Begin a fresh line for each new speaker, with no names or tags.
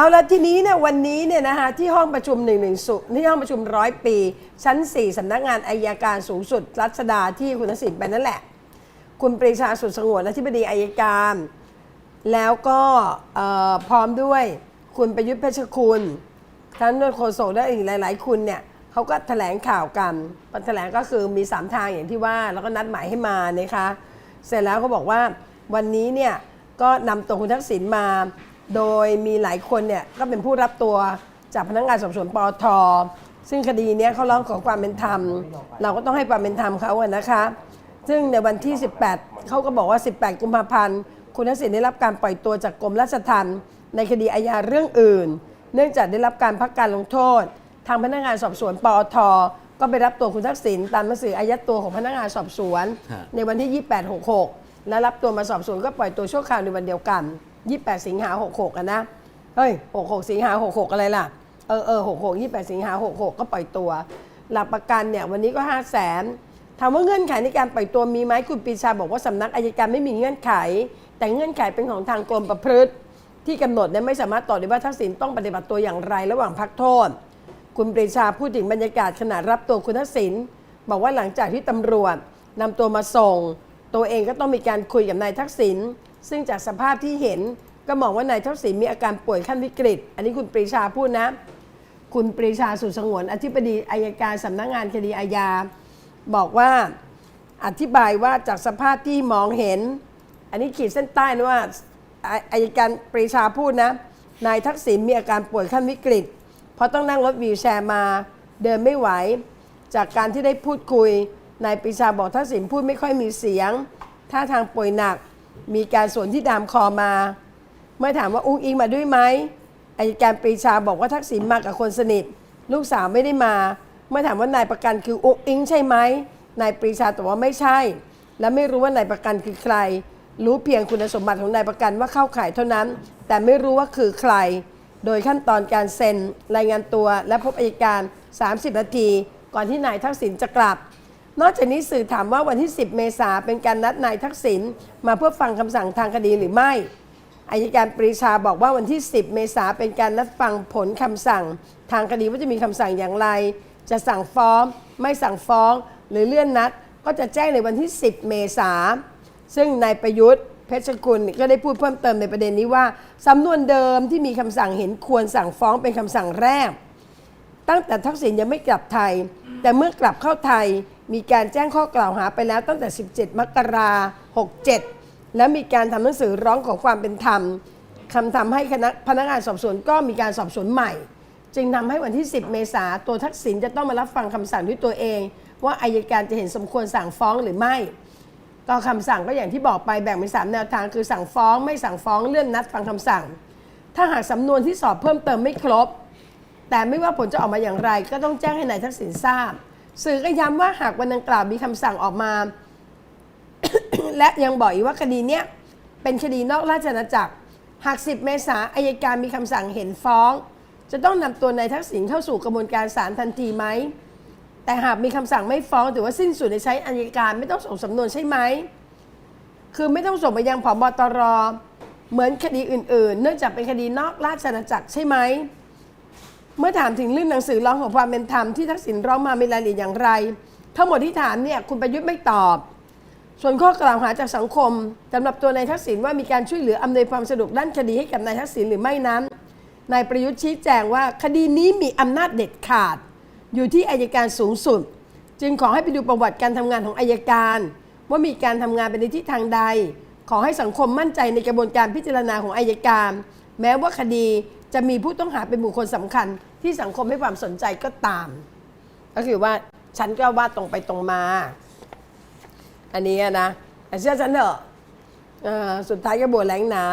เอาละทีนี้เนี่ยวันนี้เนี่ยนะคะที่ห้องประชุม1นึที่ห้องประชุมร้อยปี ชั้น 4สำนักงานอายการสูงสุด รัชดาที่คุณทักษิณไปนั่นแหละ คุณปรีชาสุดสงวนอธิบดีอายการ แล้วก็พร้อมด้วยคุณประยุทธ์เพชรคุณท่านด้วยโฆษกและอีกหลาย ๆ คุณเนี่ยเขาก็แถลงข่าวกันแถลงก็คือมี 3 ทางอย่างที่ว่าแล้วก็นัดหมายให้มานะคะ เสร็จแล้วเขาบอกว่าวันนี้เนี่ยก็นำตัวคุณทักษิณมา โดยมีหลายคนเนี่ยก็เป็นผู้รับตัวจากพนักงานสอบสวนปอทซึ่งคดีเนี้ยเขาร้องขอความเป็นธรรม เราก็ต้องให้ความเป็นธรรมเขาอะนะคะ ซึ่งในวันที่ 18 เขาก็บอกว่า 18 กุมภาพันธ์ คุณทักษิณได้รับการปล่อยตัวจากกรมราชทัณฑ์ในคดีอาญาเรื่องอื่น เนื่องจากได้รับการพักการลงโทษ ทางพนักงานสอบสวนปอทก็ไปรับตัวคุณทักษิณตามหนังสืออายัดตัวของพนักงานสอบสวน
ฮะ
ในวันที่ 28 66 และรับตัวมาสอบสวนก็ปล่อยตัวชั่วคราวในวันเดียวกัน 28 สิงหา 66อะนะ เฮ้ย 66 สิงหา 66 อะไรล่ะ เออเออ66 28 สิงหา 66 ก็ปล่อยตัว หลักประกันเนี่ยวันนี้ก็5 0 0 0 0นถามว่าเงื่อนไขในการปล่อยตัวมีไหมคุณปรีชาบอกว่าสำนักอายการไม่มีเงื่อนไข แต่เงื่อนไขเป็นของทางกรมประพฤติ ที่กำหนดเนี่ยไม่สามารถตอบได้ว่าทักษิณต้องปฏิบัติตัวอย่างไรระหว่างพักโทษ คุณปรีชาพูดถึงบรรยากาศขณะรับตัวคุณทักษิณบอกว่าหลังจากที่ตำรวจนำตัวมาส่ง ตัวเองก็ต้องมีการคุยกับนายทักษิณ ซึ่งจากสภาพที่เห็นก็มองว่านายทักษิณมีอาการป่วยขั้นวิกฤต อันนี้คุณปรีชาพูดนะ คุณปรีชาสุสงวน อธิบดีอายการสำนักงานคดีอาญาบอกว่าอธิบายว่าจากสภาพที่มองเห็น อันนี้ขีดเส้นใต้นะว่าอาอายการปรีชาพูดนะ นายทักษิณมีอาการป่วยขั้นวิกฤต เพราะต้องนั่งรถวีลแชร์มาเดินไม่ไหว จากการที่ได้พูดคุยนายปรีชาบอกทักษิณพูดไม่ค่อยมีเสียงท่าทางป่วยหนัก มีการสวนที่ดามคอมา เมื่อถามว่าอุ้งอิงมาด้วยไหมอายการปรีชาบอกว่าทักษิณมากับคนสนิท ลูกสาวไม่ได้มา เมื่อถามว่านายประกันคืออุ้งอิงใช่ไหมนายปรีชาตอบว่าไม่ใช่ และไม่รู้ว่านายประกันคือใคร รู้เพียงคุณสมบัติของนายประกันว่าเข้าข่ายเท่านั้น แต่ไม่รู้ว่าคือใคร โดยขั้นตอนการเซ็น รายงานตัวและพบอัยการ 30 นาที ก่อนที่นายทักษิณจะกลับ นอกจากนี้สื่อถามว่าวันที่ 10 เมษาเป็นการนัดนายทักษิณมาเพื่อฟังคำสั่งทางคดีหรือไม่อายการปรีชาบอกว่าวันที่ 10 เมษาเป็นการนัดฟังผลคำสั่ง ทางคดีว่าจะมีคำสั่งอย่างไร จะสั่งฟ้อง ไม่สั่งฟ้อง หรือเลื่อนนัด ก็จะแจ้งในวันที่ 10 เมษาซึ่งนายประยุทธ์เพชรกุลก็ได้พูดเพิ่มเติมในประเด็นนี้ว่าสำนวนเดิมที่มีคำสั่งเห็นควรสั่งฟ้องเป็นคำสั่งแรก ตั้งแต่ทักษิณยังไม่กลับไทย แต่เมื่อกลับเข้าไทย มีการแจ้งข้อกล่าวหาไปแล้วตั้งแต่ 17 มกราคม67 และมีการทำหนังสือร้องขอความเป็นธรรมคำทำให้คณะพนักงานสอบสวนก็มีการสอบสวนใหม่ จึงทำให้วันที่ 10 เมษาตัวทักษิณจะต้องมารับฟังคำสั่งด้วยตัวเอง ว่าอายการจะเห็นสมควรสั่งฟ้องหรือไม่ก็คำสั่งก็อย่างที่บอกไปแบ่งเป็นสามแนวทางคือสั่งฟ้องไม่สั่งฟ้องเลื่อนนัดฟังคำสั่ง ถ้าหากสำนวนที่สอบเพิ่มเติมไม่ครบ แต่ไม่ว่าผลจะออกมาอย่างไร ก็ต้องแจ้งให้นายทักษิณทราบ สื่อก็ย้ำว่าหากวันดังกล่าวมีคำสั่งออกมา และยังบอกอีกว่าคดีเนี้ยเป็นคดีนอกราชอาณาจักร หาก 10 เมษาอายการมีคำสั่งเห็นฟ้อง จะต้องนำตัวนายทักษิณเข้าสู่กระบวนการศาลทันทีไหม แต่หากมีคำสั่งไม่ฟ้องถือว่าสิ้นสุดในใช้อายการไม่ต้องส่งสำนวนใช่ไหม คือไม่ต้องส่งไปยังผบตร เหมือนคดีอื่น ๆ เนื่องจากเป็นคดีนอกราชอาณาจักรใช่ไหม เมื่อถามถึงเรื่องหนังสือร้องของความเป็นธรรมที่ทักษิณร้องมามีรายละเอียดอย่างไร ทั้งหมดที่ถามเนี่ยคุณประยุทธ์ไม่ตอบ ส่วนข้อกล่าวหาจากสังคมสำหรับตัวนายทักษิณว่ามีการช่วยเหลืออำนวยความสะดวกด้านคดีให้กับนายทักษิณหรือไม่นั้นนายประยุทธ์ชี้แจงว่าคดีนี้มีอำนาจเด็ดขาด อยู่ที่อายการสูงสุด จึงขอให้ไปดูประวัติการทำงานของอายการ ว่ามีการทำงานไปในทิศทางใด ขอให้สังคมมั่นใจในกระบวนการพิจารณาของอายการ แม้ว่าคดี จะมีผู้ต้องหาเป็นบุคคลสำคัญ ที่สังคมให้ความสนใจก็ตาม ก็คือว่าฉันก็ว่าตรงไปตรงมา อันนี้นะเชื่อฉันเถอะสุดท้ายก็บัวแหลงน้